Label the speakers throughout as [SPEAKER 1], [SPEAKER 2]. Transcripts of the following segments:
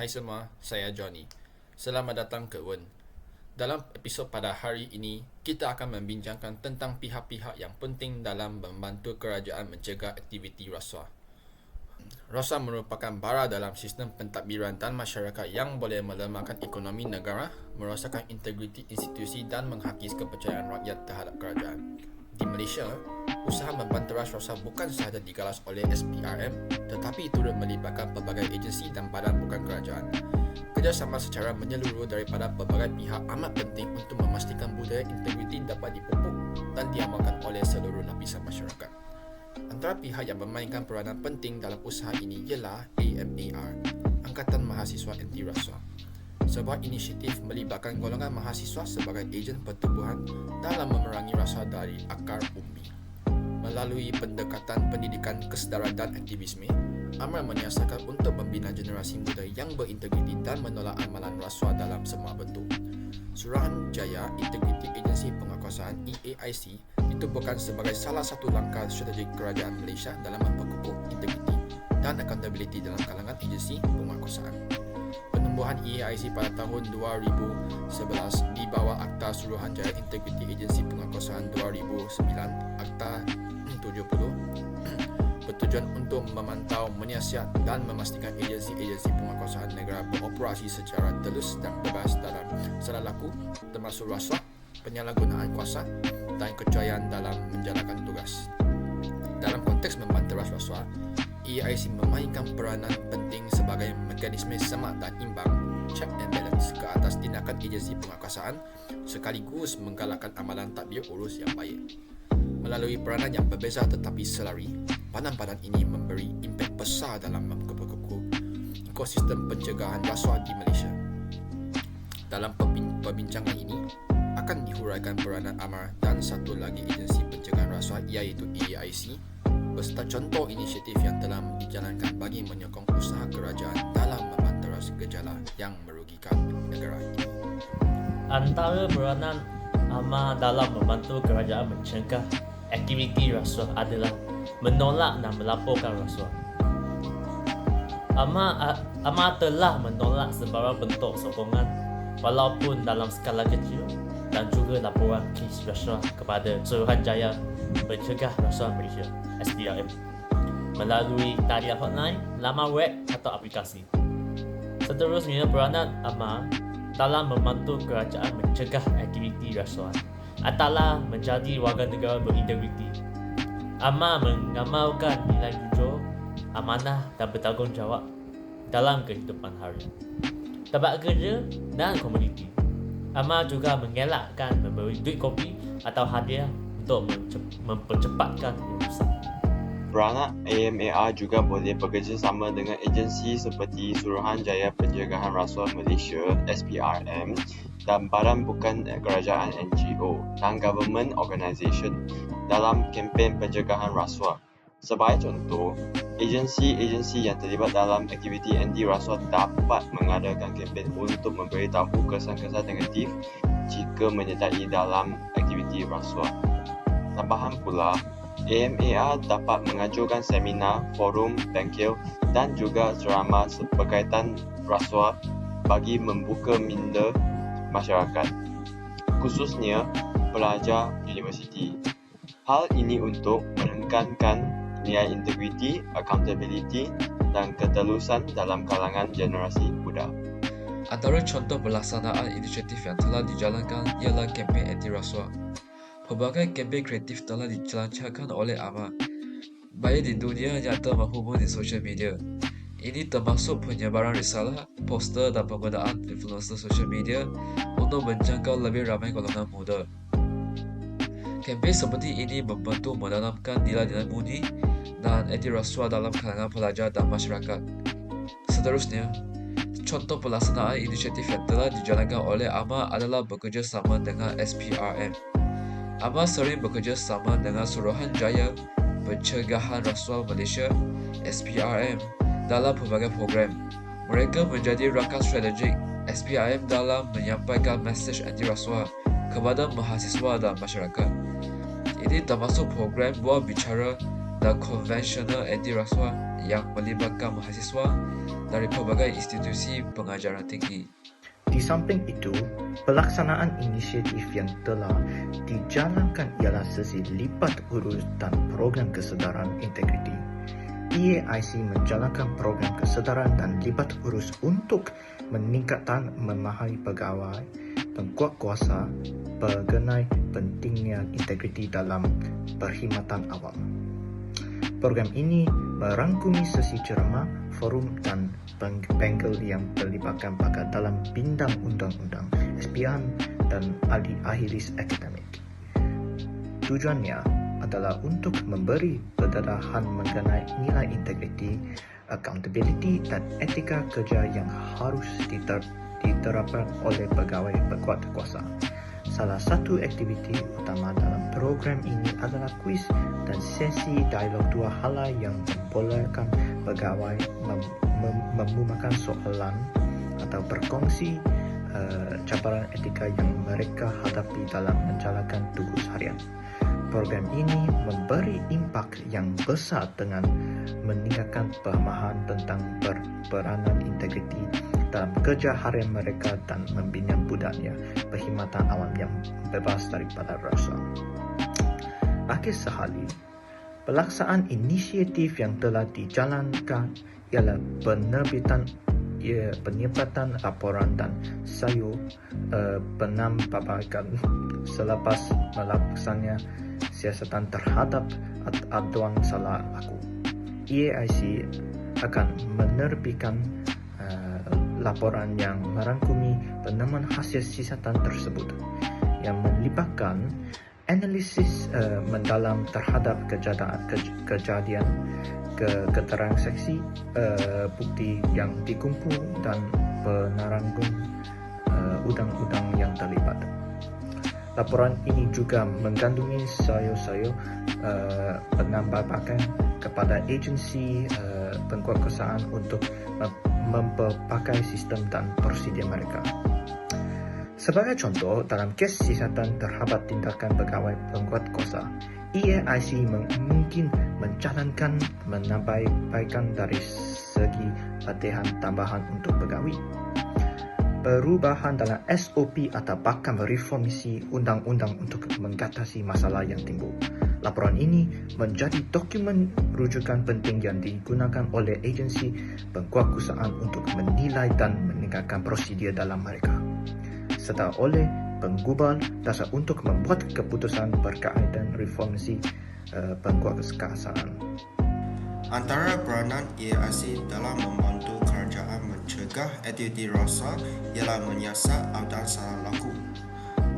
[SPEAKER 1] Hai semua, saya Johnny. Selamat datang ke WEN. Dalam episod pada hari ini, kita akan membincangkan tentang pihak-pihak yang penting dalam membantu kerajaan mencegah aktiviti rasuah. Rasuah merupakan bara dalam sistem pentadbiran dan masyarakat yang boleh melemahkan ekonomi negara, merosakkan integriti institusi dan menghakis kepercayaan rakyat terhadap kerajaan. Di Malaysia, usaha membanteras rasuah bukan sahaja digalas oleh SPRM tetapi turut melibatkan pelbagai agensi dan badan bukan kerajaan. Kerjasama secara menyeluruh daripada pelbagai pihak amat penting untuk memastikan budaya integriti dapat dipupuk dan diamalkan oleh seluruh lapisan masyarakat. Antara pihak yang memainkan peranan penting dalam usaha ini ialah AMAR, Angkatan Mahasiswa Anti Rasuah sebuah inisiatif melibatkan golongan mahasiswa sebagai ejen pertubuhan dalam memerangi rasa dari akar umbi. Melalui pendekatan pendidikan kesedaran dan aktivisme, Amar menyiasatkan untuk membina generasi muda yang berintegriti dan menolak amalan rasuah dalam semua bentuk. Surahan Jaya Integriti Agensi Penguasaan EAIC ditubuhkan sebagai salah satu langkah strategik kerajaan Malaysia dalam memperkukuh integriti dan accountability dalam kalangan agensi penguasaan penubuhan EAIC pada tahun 2011 di bawah Akta Suruhanjaya Integriti Agensi Penguasaan 2009 Akta 70 bertujuan untuk memantau, menyiasat dan memastikan agensi-agensi penguasaan negara beroperasi secara telus dan bebas dalam salah laku termasuk rasuah, penyalahgunaan kuasa dan kecuaian dalam menjalankan tugas. Dalam konteks membantu rasuah, EIC memainkan peranan penting sebagai mekanisme semak dan imbang check and balance ke atas tindakan agensi penguasaan sekaligus menggalakkan amalan takbir urus yang baik. Melalui peranan yang berbeza tetapi selari, badan-badan ini memberi impak besar dalam memperkukuh ekosistem pencegahan rasuah di Malaysia. Dalam perbincangan ini, akan dihuraikan peranan AMAR dan satu lagi agensi pencegahan rasuah iaitu EIC beserta contoh inisiatif yang telah dijalankan bagi menyokong usaha kerajaan dalam memanteras gejala yang merugikan negara ini.
[SPEAKER 2] Antara peranan AMA dalam membantu kerajaan mencegah aktiviti rasuah adalah menolak dan melaporkan rasuah. AMA, AMA telah menolak sebarang bentuk sokongan walaupun dalam skala kecil dan juga laporan kes rasuah kepada Suruhanjaya Pencegah Rasuah Malaysia. SDRM melalui talian hotline, laman web atau aplikasi. Seterusnya, peranan AMA dalam membantu kerajaan mencegah aktiviti rasuah adalah menjadi warga negara berintegriti. AMA mengamalkan nilai jujur, amanah dan bertanggungjawab dalam kehidupan harian. Tempat kerja dan komuniti. AMA juga mengelakkan memberi duit kopi atau hadiah untuk mempercepatkan urusan.
[SPEAKER 3] Beranak AMAR juga boleh bekerjasama dengan agensi seperti Suruhanjaya Pencegahan Rasuah Malaysia SPRM dan badan bukan kerajaan NGO non-government organisation dalam kempen pencegahan rasuah. Sebagai contoh, agensi-agensi yang terlibat dalam aktiviti anti rasuah dapat mengadakan kempen untuk memberitahu kesan-kesan negatif jika menyertai dalam aktiviti rasuah. Tambahan pula, AMAR dapat mengajukan seminar, forum, bengkel dan juga ceramah berkaitan rasuah bagi membuka minda masyarakat, khususnya pelajar universiti. Hal ini untuk menekankan nilai integriti, accountability dan ketelusan dalam kalangan generasi muda.
[SPEAKER 4] Antara contoh pelaksanaan inisiatif yang telah dijalankan ialah kempen anti rasuah Pelbagai kempen kreatif telah dilancarkan oleh AMA, baik di dunia nyata maupun di sosial media. Ini termasuk penyebaran risalah, poster dan penggunaan influencer sosial media untuk menjangkau lebih ramai golongan muda. Kempen seperti ini membantu menanamkan nilai-nilai murni dan anti rasuah dalam kalangan pelajar dan masyarakat. Seterusnya, contoh pelaksanaan inisiatif yang telah dijalankan oleh AMA adalah bekerjasama dengan SPRM. Sering bekerja sama dengan Suruhanjaya Pencegahan Rasuah Malaysia SPRM dalam pelbagai program. Mereka menjadi rakan strategik SPRM dalam menyampaikan mesej anti rasuah kepada mahasiswa dan masyarakat. Ini termasuk program buah bicara dan konvensional anti rasuah yang melibatkan mahasiswa dari pelbagai institusi pengajaran tinggi.
[SPEAKER 5] Di samping itu, pelaksanaan inisiatif yang telah dijalankan ialah sesi lipat urus dan program kesedaran integriti. EAIC menjalankan program kesedaran dan libat urus untuk meningkatkan memahami pegawai pengkuat kuasa mengenai pentingnya integriti dalam perkhidmatan awam. Program ini merangkumi sesi ceramah, forum dan panel yang melibatkan pakar dalam bidang undang-undang, SPM dan ahli-ahli akademik. Tujuannya adalah untuk memberi pendedahan mengenai nilai integriti, accountability dan etika kerja yang harus diter- diterapkan oleh pegawai berkuat kuasa. Salah satu aktiviti utama dalam program ini adalah kuis dan sesi dialog dua hala yang membolehkan pegawai mem- mem- soalan atau berkongsi uh, cabaran etika yang mereka hadapi dalam menjalankan tugas harian. Program ini memberi impak yang besar dengan meningkatkan pemahaman tentang per- peranan integriti dalam kerja harian mereka dan membina budaya perkhidmatan awam yang bebas daripada rasa. Akhir sekali, pelaksanaan inisiatif yang telah dijalankan ialah penerbitan ia penyempatan laporan dan sayu uh, penambahkan selepas melaksanakan siasatan terhadap aduan salah laku. EAIC akan menerbitkan uh, laporan yang merangkumi penemuan hasil siasatan tersebut yang melibatkan analisis uh, mendalam terhadap kejadian, kejadian ke keterangan saksi uh, bukti yang dikumpul dan peneranggung uh, undang-undang yang terlibat. Laporan ini juga mengandungi sayur-sayur uh, penambahkan kepada agensi uh, pengkuasaan untuk memperpakai sistem dan prosedur mereka. Sebagai contoh, dalam kes siasatan terhadap tindakan pegawai pengkuat kuasa, EAIC mungkin menjalankan menambahkan dari segi latihan tambahan untuk pegawai. Perubahan dalam SOP atau bahkan reformasi undang-undang untuk mengatasi masalah yang timbul. Laporan ini menjadi dokumen rujukan penting yang digunakan oleh agensi pengkuasaan untuk menilai dan meningkatkan prosedur dalam mereka. Serta oleh penggubal dasar untuk membuat keputusan berkaitan reformasi uh, pengkuasaan.
[SPEAKER 6] Antara peranan EAC dalam membantu kerajaan mencegah aktiviti rasa ialah menyiasat aduan salah laku.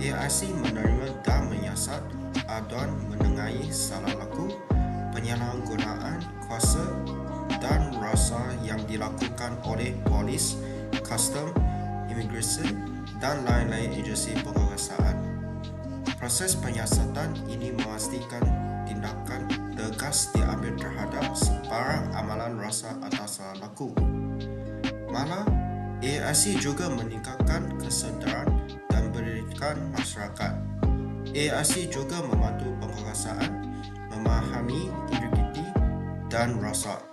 [SPEAKER 6] EAC menerima dan menyiasat aduan mengenai salah laku, penyalahgunaan kuasa dan rasa yang dilakukan oleh polis, custom, imigresen dan lain-lain agensi penguasaan. Proses penyiasatan ini memastikan tindakan tegas diambil terhadap sebarang amalan rasa atas salah laku. Malah, AIC juga meningkatkan kesedaran dan pendidikan masyarakat. AIC juga membantu penguasaan memahami integriti dan rasa.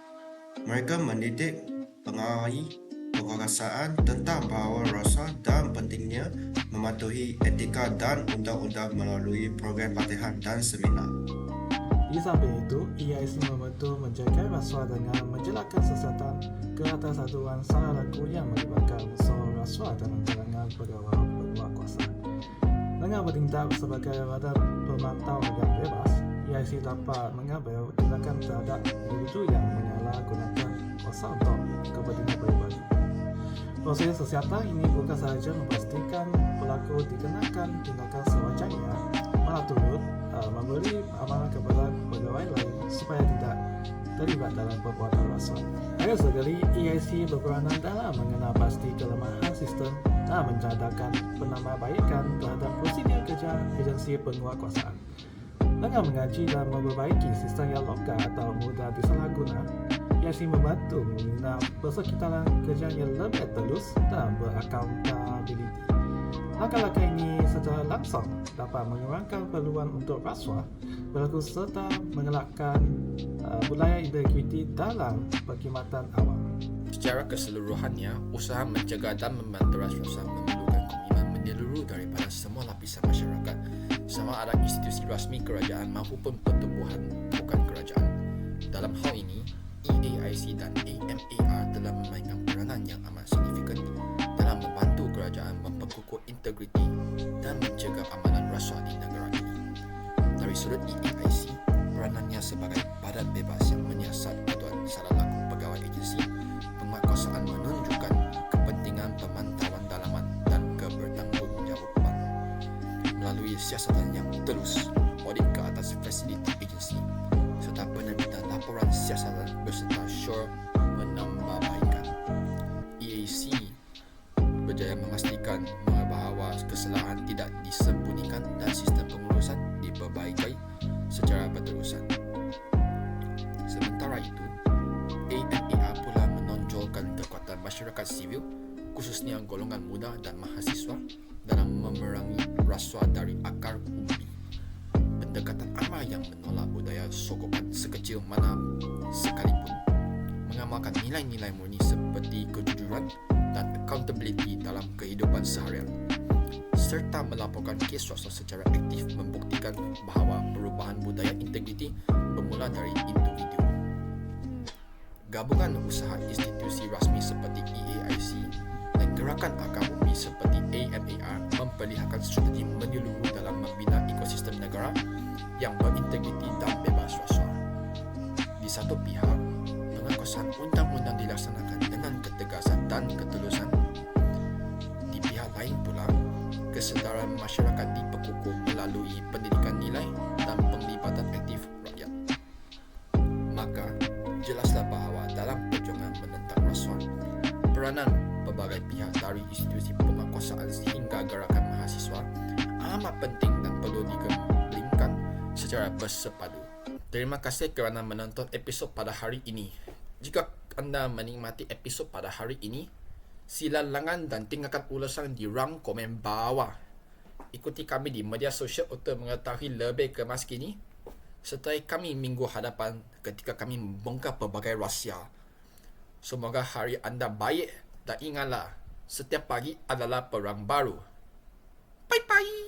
[SPEAKER 6] Mereka mendidik pengawai penguasaan tentang bahawa rasa dan pentingnya mematuhi etika dan undang-undang melalui program latihan dan seminar.
[SPEAKER 7] Di samping itu, EIC membantu menjaga rasuah dengan menjelaskan siasatan ke atas satuan salah laku yang melibatkan unsur rasuah dalam kalangan pegawai penguat kuasa. Dengan bertindak sebagai badan pemantau yang bebas, EIC dapat mengambil tindakan terhadap individu yang menyalahgunakan kuasa untuk kepentingan peribadi. Proses kesihatan ini bukan sahaja memastikan pelaku dikenakan tindakan sewajarnya, malah turut uh, memberi amaran kepada pegawai lain supaya tidak terlibat dalam perbuatan rasuah. Agar sekali, EIC berperanan dalam mengenal pasti kelemahan sistem dan mencadarkan penambahbaikan terhadap prosedur kerja agensi penguatkuasaan. Dengan mengaji dan memperbaiki sistem yang lokal atau mudah disalahguna, EIC membantu membina persekitaran kerja yang lebih telus dan beraccountability. Langkah-langkah ini secara langsung dapat mengurangkan peluang untuk rasuah berlaku serta mengelakkan uh, budaya integriti dalam perkhidmatan awam.
[SPEAKER 1] Secara keseluruhannya, usaha mencegah dan membantu rasuah memerlukan komitmen menyeluruh daripada semua lapisan masyarakat sama ada institusi rasmi kerajaan maupun pertubuhan bukan kerajaan. Dalam hal ini, EAIC dan AMAR telah memainkan peranan yang amat signifikan dalam membantu kerajaan memperkukuh integriti dan mencegah amalan rasuah di negara ini. Dari sudut EAIC, peranannya sebagai badan bebas yang menyiasat ketuan salah laku pegawai agensi penguatkuasaan menunjukkan kepentingan pemantauan dalaman dan kebertanggungjawaban melalui siasatan yang terus audit ke atas fasiliti agensi serta penerbitan laporan siasatan beserta SURE penambahbaikan. EAC berjaya memastikan bahawa kesalahan tidak disembunyikan dan sistem pengurusan diperbaiki secara berterusan. Sementara itu, AMAR pula menonjolkan kekuatan masyarakat sivil khususnya golongan muda dan mahasiswa dalam memerangi rasuah dari akar umbi. Pendekatan amal yang menolak budaya sokongan sekecil mana mengamalkan nilai-nilai murni seperti kejujuran dan accountability dalam kehidupan seharian serta melaporkan kes rasuah secara aktif membuktikan bahawa perubahan budaya integriti bermula dari individu. Gabungan usaha institusi rasmi seperti EAIC dan gerakan akar umbi seperti AMAR memperlihatkan strategi menyeluruh dalam membina ekosistem negara yang berintegriti dan bebas rasuah. Di satu pihak, pengakuan undang-undang dilaksanakan dengan ketegasan dan ketulusan. Di pihak lain pula, kesedaran masyarakat diperkukuh melalui pendidikan nilai dan penglibatan aktif rakyat. Maka, jelaslah bahawa dalam perjuangan menentang rasuah, peranan pelbagai pihak dari institusi penguatkuasaan sehingga gerakan mahasiswa amat penting dan perlu digembingkan secara bersepadu. Terima kasih kerana menonton episod pada hari ini. Jika anda menikmati episod pada hari ini, sila langan dan tinggalkan ulasan di rang komen bawah. Ikuti kami di media sosial untuk mengetahui lebih kemas kini. Sertai kami minggu hadapan ketika kami membongkar pelbagai rahsia. Semoga hari anda baik dan ingatlah, setiap pagi adalah perang baru. Bye-bye!